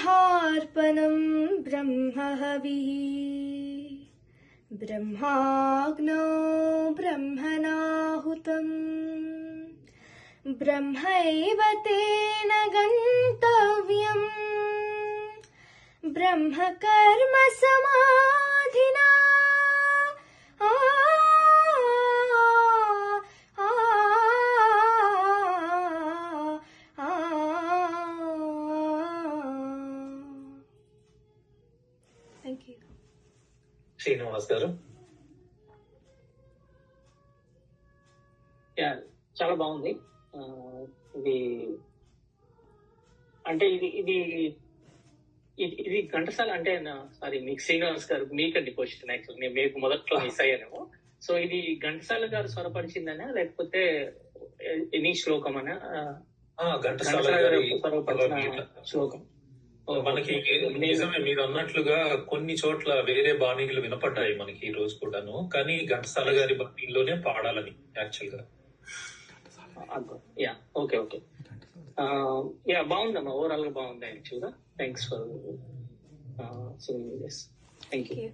ब्रह्मार्पणं ब्रह्महविः ब्रह्माग्नौ ब्रह्मणाहुतम् ब्रह्मैव तेन गन्तव्यम्। ब्रह्मकर्म समाधिना Thank you. శ్రీనివాస్ గారు యా చాలా బాగుంది. ఇది అంటే ఇది ఇది ఇది ఘంటసాల అంటే సారీ మీకు శ్రీనివాస్ గారు మీకండి క్వశ్చన్ యాక్చువల్ నేను మీకు మొదట్లో మిస్ అయ్యాను సో ఇది ఘంటసాల గారు స్వరపరిచిందనా లేకపోతే ఎనీ శ్లోకం అనా ఆ, ఘంటసాల గారు స్వరపరిచిన. శ్లోకం. మనకి నిజమే మీరు అన్నట్లుగా కొన్ని చోట్ల వేరే బాణీలు వినపడ్డాయి మనకి ఈ రోజు కూడాను. కానీ ఘంటసాల గారి బాణీలోనే పాడాలని యాక్చువల్గా యా ఓకే ఓకే. యా బాగుందమ్మా. ఓవరాల్గా బాగుంది యాక్చువల్గా. Thanks for singing this thank you.